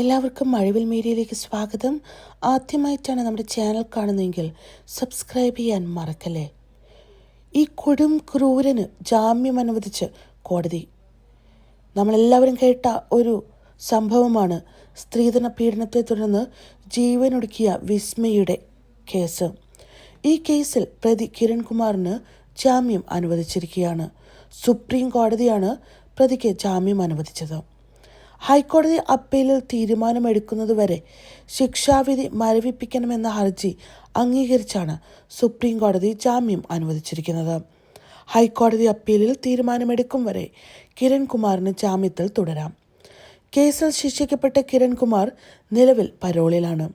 എല്ലാവർക്കും മഴവിൽ മീഡിയയിലേക്ക് സ്വാഗതം. ആദ്യമായിട്ടാണ് നമ്മുടെ ചാനൽ കാണുന്നതെങ്കിൽ സബ്സ്ക്രൈബ് ചെയ്യാൻ മറക്കല്ലേ? ഈ കൊടും ക്രൂരന് ജാമ്യം അനുവദിച്ച് കോടതി. നമ്മളെല്ലാവരും കേട്ട ഒരു സംഭവമാണ് സ്ത്രീധന പീഡനത്തെ തുടർന്ന് ജീവനൊടുക്കിയ വിസ്മയുടെ കേസ്. ഈ കേസിൽ പ്രതി കിരൺകുമാറിന് ജാമ്യം അനുവദിച്ചിരിക്കുകയാണ്. സുപ്രീം കോടതിയാണ് പ്രതിക്ക് ജാമ്യം അനുവദിച്ചത്. ഹൈക്കോടതി അപ്പീലിൽ തീരുമാനമെടുക്കുന്നതുവരെ ശിക്ഷാവിധി മരവിപ്പിക്കണമെന്ന ഹർജി അംഗീകരിച്ചാണ് സുപ്രീം കോടതി ജാമ്യം അനുവദിച്ചിരിക്കുന്നത്. ഹൈക്കോടതി അപ്പീലിൽ തീരുമാനമെടുക്കും വരെ കിരൺകുമാറിന് ജാമ്യത്തിൽ തുടരാം. കേസിൽ ശിക്ഷിക്കപ്പെട്ട കിരൺകുമാർ നിലവിൽ പരോളിലാണ്.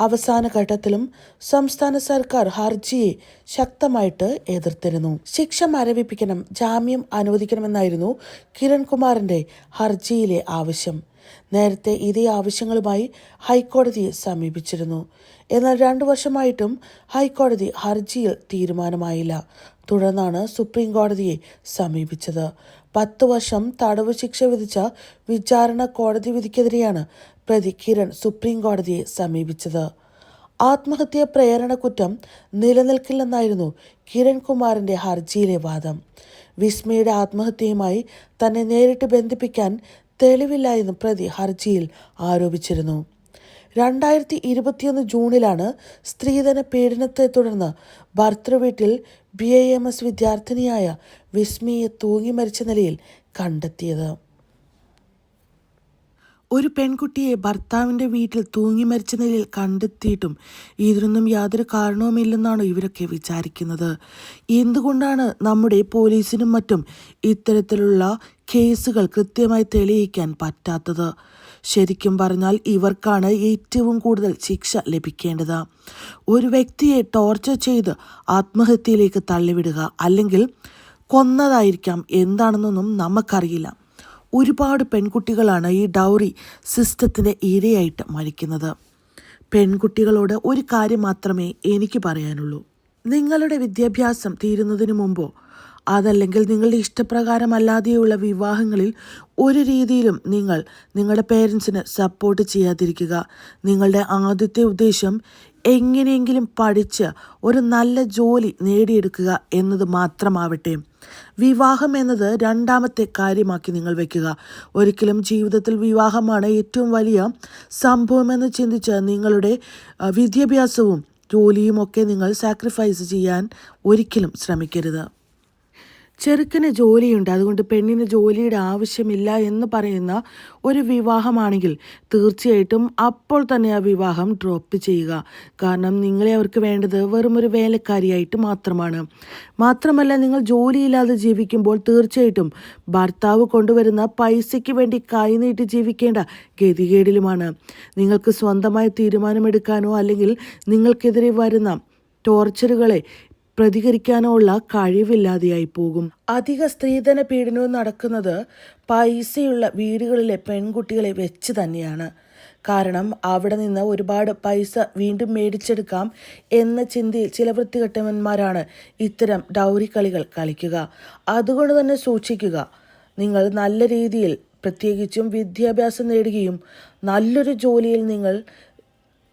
അവസാന ഘട്ടത്തിലും സംസ്ഥാന സർക്കാർ ഹർജിയെ ശക്തമായിട്ട് എതിർത്തിരുന്നു. ശിക്ഷ മരവിപ്പിക്കണം ജാമ്യം അനുവദിക്കണമെന്നായിരുന്നു കിരൺകുമാറിന്റെ ഹർജിയിലെ ആവശ്യം. നേരത്തെ ഇതേ ആവശ്യങ്ങളുമായി ഹൈക്കോടതിയെ സമീപിച്ചിരുന്നു. എന്നാൽ രണ്ടു വർഷമായിട്ടും ഹൈക്കോടതി ഹർജിയിൽ തീരുമാനമായില്ല. തുടർന്നാണ് സുപ്രീം കോടതിയെ സമീപിച്ചത്. പത്ത് വർഷം തടവ് ശിക്ഷ വിധിച്ച വിചാരണ കോടതി വിധിക്കെതിരെയാണ് പ്രതി കിരൺ സുപ്രീം കോടതിയെ സമീപിച്ചത്. ആത്മഹത്യാ പ്രേരണ കുറ്റം നിലനിൽക്കില്ലെന്നായിരുന്നു കിരൺകുമാറിന്റെ ഹർജിയിലെ വാദം. വിസ്മയുടെ ആത്മഹത്യയുമായി തന്നെ നേരിട്ട് ബന്ധിപ്പിക്കാൻ തെളിവില്ല എന്ന് പ്രതി ഹർജിയിൽ ആരോപിച്ചിരുന്നു. രണ്ടായിരത്തി ഇരുപത്തിയൊന്ന് ജൂണിലാണ് സ്ത്രീധന പീഡനത്തെ തുടർന്ന് ഭർത്തൃവീട്ടിൽ ബി ഐ എം എസ് വിദ്യാർത്ഥിനിയായ വിസ്മിയെ തൂങ്ങി മരിച്ച നിലയിൽ കണ്ടെത്തിയത്. ഒരു പെൺകുട്ടിയെ ഭർത്താവിന്റെ വീട്ടിൽ തൂങ്ങി മരിച്ച നിലയിൽ കണ്ടെത്തിയിട്ടും ഇതിനൊന്നും യാതൊരു കാരണവുമില്ലെന്നാണ് ഇവരൊക്കെ വിചാരിക്കുന്നത്. എന്തുകൊണ്ടാണ് നമ്മുടെ പോലീസിനും മറ്റും ഇത്തരത്തിലുള്ള കേസുകൾ കൃത്യമായി തെളിയിക്കാൻ പറ്റാത്തത്? ശരിക്കും പറഞ്ഞാൽ ഇവർക്കാണ് ഏറ്റവും കൂടുതൽ ശിക്ഷ ലഭിക്കേണ്ടത്. ഒരു വ്യക്തിയെ ടോർച്ചർ ചെയ്ത് ആത്മഹത്യയിലേക്ക് തള്ളിവിടുക അല്ലെങ്കിൽ കൊന്നതായിരിക്കാം എന്താണെന്നൊന്നും നമുക്കറിയില്ല. ഒരുപാട് പെൺകുട്ടികളാണ് ഈ ഡൗറി സിസ്റ്റത്തിന് ഇരയായിട്ട് മരിക്കുന്നത്. പെൺകുട്ടികളോട് ഒരു കാര്യം മാത്രമേ എനിക്ക് പറയാനുള്ളൂ. നിങ്ങളുടെ വിദ്യാഭ്യാസം തീരുന്നതിന് മുമ്പോ അതല്ലെങ്കിൽ നിങ്ങളുടെ ഇഷ്ടപ്രകാരമല്ലാതെയുള്ള വിവാഹങ്ങളിൽ ഒരു രീതിയിലും നിങ്ങൾ നിങ്ങളുടെ പേരൻസിന് സപ്പോർട്ട് ചെയ്യാതിരിക്കുക. നിങ്ങളുടെ ആദ്യത്തെ ഉദ്ദേശം എങ്ങനെയെങ്കിലും പഠിച്ച് ഒരു നല്ല ജോലി നേടിയെടുക്കുക എന്നത് മാത്രമാവട്ടെ. വിവാഹം എന്നത് രണ്ടാമത്തെ കാര്യമാക്കി നിങ്ങൾ വെക്കുക. ഒരിക്കലും ജീവിതത്തിൽ വിവാഹമാണ് ഏറ്റവും വലിയ സംഭവമെന്ന് ചിന്തിച്ച് നിങ്ങളുടെ വിദ്യാഭ്യാസവും ജോലിയുമൊക്കെ നിങ്ങൾ സാക്രിഫൈസ് ചെയ്യാൻ ഒരിക്കലും ശ്രമിക്കരുത്. ചെറുക്കന് ജോലിയുണ്ട്. അതുകൊണ്ട് പെണ്ണിന് ജോലിയുടെ ആവശ്യമില്ല എന്ന് പറയുന്ന ഒരു വിവാഹമാണെങ്കിൽ തീർച്ചയായിട്ടും അപ്പോൾ തന്നെ ആ വിവാഹം ഡ്രോപ്പ് ചെയ്യുക. കാരണം നിങ്ങളെ അവർക്ക് വേണ്ടത് വെറും ഒരു വേലക്കാരിയായിട്ട് മാത്രമാണ്. മാത്രമല്ല നിങ്ങൾ ജോലിയില്ലാതെ ജീവിക്കുമ്പോൾ തീർച്ചയായിട്ടും ഭർത്താവ് കൊണ്ടുവരുന്ന പൈസയ്ക്ക് വേണ്ടി കൈനീട്ടി ജീവിക്കേണ്ട ഗതികേടിലുമാണ്. നിങ്ങൾക്ക് സ്വന്തമായി തീരുമാനമെടുക്കാനോ അല്ലെങ്കിൽ നിങ്ങൾക്കെതിരെ വരുന്ന ടോർച്ചറുകളെ പ്രതികരിക്കാനോ ഉള്ള കഴിവില്ലാതെയായി പോകും അധിക സ്ത്രീധന പീഡനവും നടക്കുന്നത് പൈസയുള്ള വീടുകളിലെ പെൺകുട്ടികളെ വെച്ച് തന്നെയാണ്. കാരണം അവിടെ നിന്ന് ഒരുപാട് പൈസ വീണ്ടും മേടിച്ചെടുക്കാം എന്ന ചിന്തയിൽ ചില വൃത്തികെട്ടവന്മാരാണ് ഇത്തരം ഡൗറി കളികൾ കളിക്കുക. അതുകൊണ്ട് തന്നെ സൂക്ഷിക്കുക. നിങ്ങൾ നല്ല രീതിയിൽ പ്രത്യേകിച്ചും വിദ്യാഭ്യാസം നേടുകയും നല്ലൊരു ജോലിയിൽ നിങ്ങൾ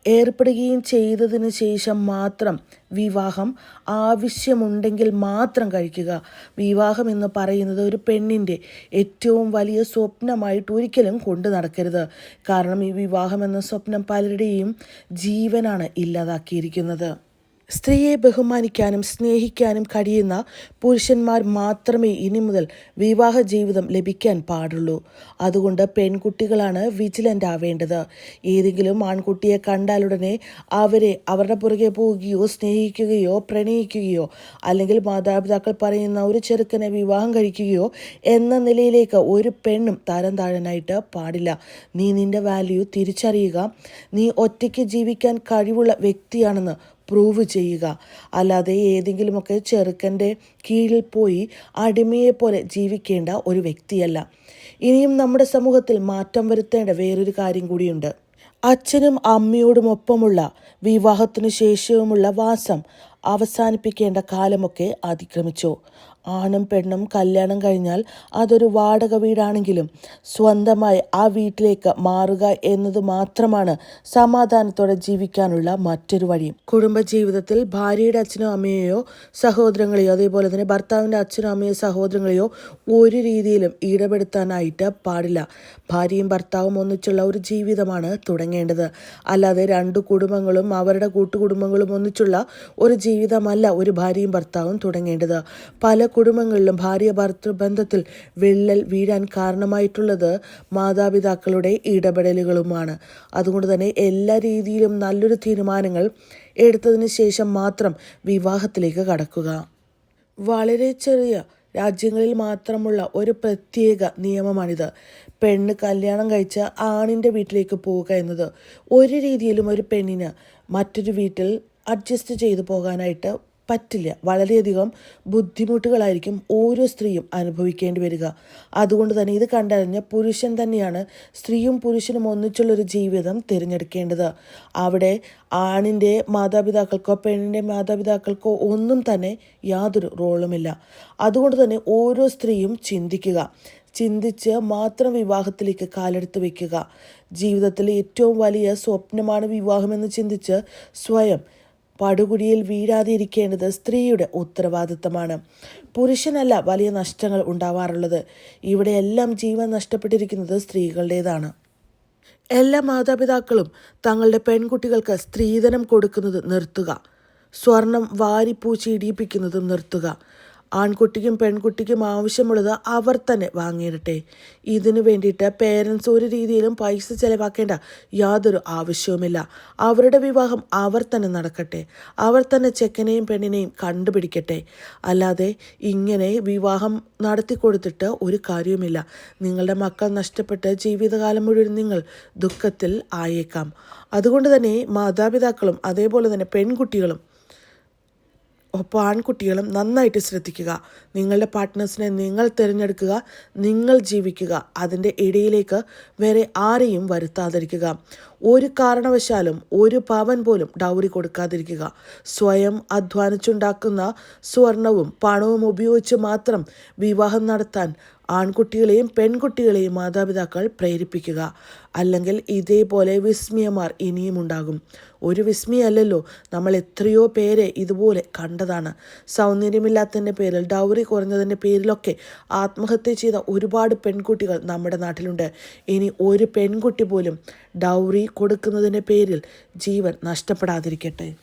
ഏർപ്പെടുകയും ചെയ്തതിന് ശേഷം മാത്രം വിവാഹം ആവശ്യമുണ്ടെങ്കിൽ മാത്രം കഴിക്കുക. വിവാഹം എന്ന് പറയുന്നത് ഒരു പെണ്ണിന്റെ ഏറ്റവും വലിയ സ്വപ്നമായിട്ട് ഒരിക്കലും കൊണ്ടു നടക്കരുത്. കാരണം ഈ വിവാഹം എന്ന സ്വപ്നം പലരുടെയും ജീവനാണ് ഇല്ലാതാക്കിയിരിക്കുന്നത്. സ്ത്രീയെ ബഹുമാനിക്കാനും സ്നേഹിക്കാനും കഴിയുന്ന പുരുഷന്മാർ മാത്രമേ ഇനി മുതൽ വിവാഹ ജീവിതം ലഭിക്കാൻ പാടുള്ളൂ. അതുകൊണ്ട് പെൺകുട്ടികളാണ് വിജിലന്റ് ആവേണ്ടത് ഏതെങ്കിലും ആൺകുട്ടിയെ കണ്ടാലുടനെ അവരെ അവരുടെ പുറകെ പോവുകയോ സ്നേഹിക്കുകയോ പ്രണയിക്കുകയോ അല്ലെങ്കിൽ മാതാപിതാക്കൾ പറയുന്ന ഒരു ചെറുക്കനെ വിവാഹം കഴിക്കുകയോ എന്ന നിലയിലേക്ക് ഒരു പെണ്ണും തരം താഴാനായിട്ട് പാടില്ല. നീ നിന്റെ വാല്യൂ തിരിച്ചറിയുക. നീ ഒറ്റയ്ക്ക് ജീവിക്കാൻ കഴിവുള്ള വ്യക്തിയാണെന്ന് പ്രൂവ് ചെയ്യുക. അല്ലാതെ ഏതെങ്കിലുമൊക്കെ ചെറുക്കന്റെ കീഴിൽ പോയി അടിമയെ പോലെ ജീവിക്കേണ്ട ഒരു വ്യക്തിയല്ല. ഇനിയും നമ്മുടെ സമൂഹത്തിൽ മാറ്റം വരുത്തേണ്ട വേറൊരു കാര്യം കൂടിയുണ്ട്. അച്ഛനും അമ്മയോടുമൊപ്പമുള്ള വിവാഹത്തിനു ശേഷവുമുള്ള വാസം അവസാനിപ്പിക്കേണ്ട കാലമൊക്കെ അതിക്രമിച്ചു. ആണും പെണ്ണും കല്യാണം കഴിഞ്ഞാൽ അതൊരു വാടക വീടാണെങ്കിലും സ്വന്തമായി ആ വീട്ടിലേക്ക് മാറുക എന്നത് മാത്രമാണ് സമാധാനത്തോടെ ജീവിക്കാനുള്ള മറ്റൊരു വഴി. കുടുംബജീവിതത്തിൽ ഭാര്യയുടെ അച്ഛനോ അമ്മയെയോ സഹോദരങ്ങളെയോ അതേപോലെ തന്നെ ഭർത്താവിന്റെ അച്ഛനോ അമ്മയോ സഹോദരങ്ങളെയോ ഒരു രീതിയിലും ഇടപെടുത്താനായിട്ട് പാടില്ല. ഭാര്യയും ഭർത്താവും ഒന്നിച്ചുള്ള ഒരു ജീവിതമാണ് തുടങ്ങേണ്ടത്. അല്ലാതെ രണ്ട് കുടുംബങ്ങളും അവരുടെ കൂട്ടുകുടുംബങ്ങളും ഒന്നിച്ചുള്ള ഒരു ജീവിതമല്ല ഒരു ഭാര്യയും ഭർത്താവും തുടങ്ങേണ്ടത്. പല കുടുംബങ്ങളിലും ഭാര്യ ബന്ധത്തിൽ വിള്ളൽ വീഴാൻ കാരണമായിട്ടുള്ളത് മാതാപിതാക്കളുടെ ഇടപെടലുകളുമാണ്. അതുകൊണ്ട് തന്നെ എല്ലാ രീതിയിലും നല്ലൊരു തീരുമാനങ്ങൾ എടുത്തതിന് ശേഷം മാത്രം വിവാഹത്തിലേക്ക് കടക്കുക. വളരെ ചെറിയ രാജ്യങ്ങളിൽ മാത്രമുള്ള ഒരു പ്രത്യേക നിയമമാണിത്. പെണ്ണ് കല്യാണം കഴിച്ച ആണിന്റെ വീട്ടിലേക്ക് പോവുക എന്നത് ഒരു രീതിയിലും ഒരു പെണ്ണിന് മറ്റൊരു വീട്ടിൽ അഡ്ജസ്റ്റ് ചെയ്തു പോകാനായിട്ട് പറ്റില്ല. വളരെയധികം ബുദ്ധിമുട്ടുകളായിരിക്കും ഓരോ സ്ത്രീയും അനുഭവിക്കേണ്ടി വരിക. അതുകൊണ്ട് തന്നെ ഇത് കണ്ടറിഞ്ഞ പുരുഷൻ തന്നെയാണ് സ്ത്രീയും പുരുഷനും ഒന്നിച്ചുള്ളൊരു ജീവിതം തിരഞ്ഞെടുക്കേണ്ടത്. അവിടെ ആണിന്റെ മാതാപിതാക്കൾക്കോ പെണ്ണിന്റെ മാതാപിതാക്കൾക്കോ ഒന്നും തന്നെ യാതൊരു റോളുമില്ല. അതുകൊണ്ട് തന്നെ ഓരോ സ്ത്രീയും ചിന്തിക്കുക. ചിന്തിച്ച് മാത്രം വിവാഹത്തിലേക്ക് കാലെടുത്ത് വയ്ക്കുക. ജീവിതത്തിലെ ഏറ്റവും വലിയ സ്വപ്നമാണ് വിവാഹമെന്ന് ചിന്തിച്ച് സ്വയം പടുകുടിയിൽ വീഴാതിരിക്കേണ്ടത് സ്ത്രീയുടെ ഉത്തരവാദിത്തമാണ്. പുരുഷനല്ല വലിയ നഷ്ടങ്ങൾ ഉണ്ടാവാറുള്ളത്. ഇവിടെയെല്ലാം ജീവൻ നഷ്ടപ്പെട്ടിരിക്കുന്നത് സ്ത്രീകളുടേതാണ്. എല്ലാ മാതാപിതാക്കളും തങ്ങളുടെ പെൺകുട്ടികൾക്ക് സ്ത്രീധനം കൊടുക്കുന്നത് നിർത്തുക. സ്വർണം വാരിപ്പൂച്ചി ഇടിയിപ്പിക്കുന്നതും നിർത്തുക. ആൺകുട്ടിക്കും പെൺകുട്ടിക്കും ആവശ്യമുള്ളത് അവർ തന്നെ വാങ്ങിയിടട്ടെ. ഇതിനു വേണ്ടിയിട്ട് പേരൻസ് ഒരു രീതിയിലും പൈസ ചെലവാക്കേണ്ട യാതൊരു ആവശ്യവുമില്ല. അവരുടെ വിവാഹം അവർ തന്നെ നടക്കട്ടെ. അവർ തന്നെ ചെക്കനെയും പെണ്ണിനെയും കണ്ടുപിടിക്കട്ടെ. അല്ലാതെ ഇങ്ങനെ വിവാഹം നടത്തി കൊടുത്തിട്ട് ഒരു കാര്യവുമില്ല. നിങ്ങളുടെ മക്കൾ നഷ്ടപ്പെട്ട് ജീവിതകാലം മുഴുവൻ നിങ്ങൾ ദുഃഖത്തിൽ ആയേക്കാം. അതുകൊണ്ട് തന്നെ മാതാപിതാക്കളും അതേപോലെ തന്നെ പെൺകുട്ടികളും ഒപ്പം ആൺകുട്ടികളും നന്നായിട്ട് ശ്രദ്ധിക്കുക. നിങ്ങളുടെ പാർട്ട്നേഴ്സിനെ നിങ്ങൾ തിരഞ്ഞെടുക്കുക നിങ്ങൾ ജീവിക്കുക. അതിന്റെ ഇടയിലേക്ക് വേറെ ആരെയും വരുത്താതിരിക്കുക. ഒരു കാരണവശാലും ഒരു പവൻ പോലും ഡൗറി കൊടുക്കാതിരിക്കുക. സ്വയം അധ്വാനിച്ചുണ്ടാക്കുന്ന സ്വർണവും പണവും ഉപയോഗിച്ച് മാത്രം വിവാഹം നടത്താൻ ആൺകുട്ടികളെയും പെൺകുട്ടികളെയും മാതാപിതാക്കൾ പ്രേരിപ്പിക്കുക. അല്ലെങ്കിൽ ഇതേപോലെ വിസ്മയമാർ ഇനിയും ഉണ്ടാകും. ഒരു വിസ്മയല്ലല്ലോ നമ്മൾ എത്രയോ പേരെ ഇതുപോലെ കണ്ടതാണ്. സൗന്ദര്യമില്ലാത്തതിന്റെ പേരിൽ ഡൗറി കുറഞ്ഞതിന്റെ പേരിലൊക്കെ ആത്മഹത്യ ചെയ്ത ഒരുപാട് പെൺകുട്ടികൾ നമ്മുടെ നാട്ടിലുണ്ട്. ഇനി ഒരു പെൺകുട്ടി പോലും ഡൗറി കൊടുക്കുന്നതിന്റെ പേരിൽ ജീവൻ നഷ്ടപ്പെടാതിരിക്കട്ടെ.